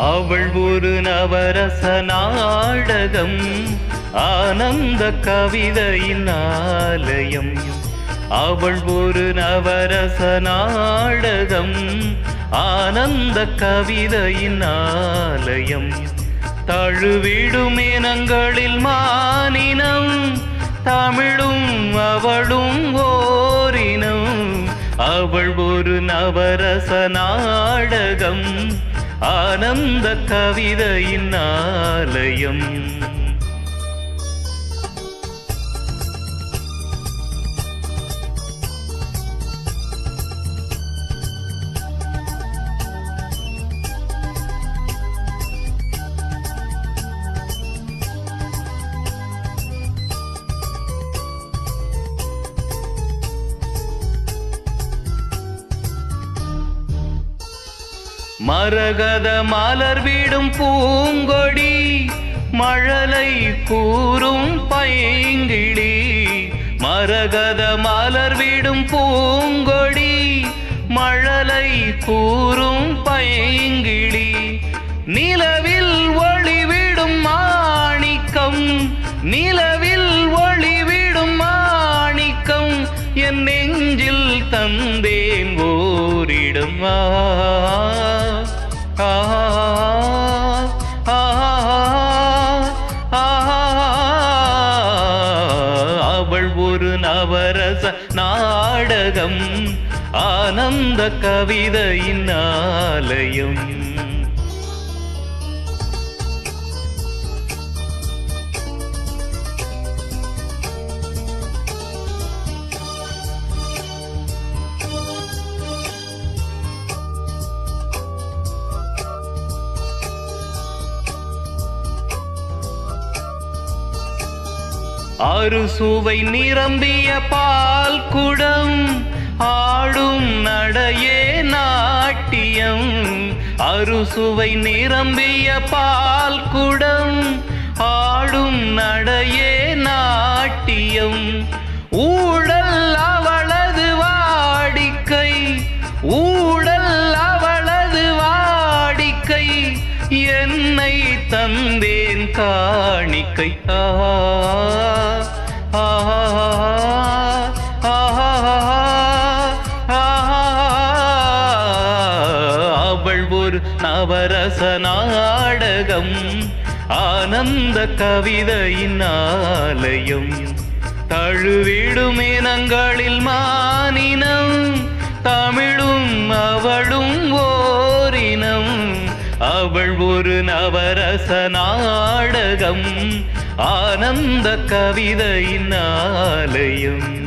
அவள் ஒரு நவரச நாடகம் ஆனந்த கவிதையின் ஆலயம். அவள் ஒரு நவரச நாடகம் ஆனந்த கவிதையின் ஆலயம். தழுவிடும் இனங்களில் மானினம் தமிழும் அவளும் ஓரினம். அவள் ஒரு நவரச நாடகம் ஆனந்த கவிதையின் ஆலயம். மரகத மலர் விடும் பூங்கொடி மழலை கூறும் பைங்கிழி. மரகத மலர் விடும் பூங்கொடி மழலை கூறும் பைங்கிழி. நிலவில் ஒளிவிடும் மாணிக்கம் நிலவில் ஒளிவிடும் மாணிக்கம் என் நெஞ்சில் தந்தேன் ஓரிடுமா நவரச நாடகம் ஆனந்த கவிதையின் ஆலயம். அறுசுவை நிரம்பிய பால் குடம் ஆடும் நடையே நாட்டியம். அறுசுவை நிரம்பிய பால் குடம் ஆடும் நடையே நாட்டியம். ஊ தந்தேன் காணிக்கை ஆ அவள் ஒரு நவரச நாடகம் ஆனந்த கவிதையின் ஆலயம் தழுவிடும் இனங்களில் மானினம் அவள் ஒரு நவரச நாடகம் ஆனந்த கவிதையின் ஆலயம்.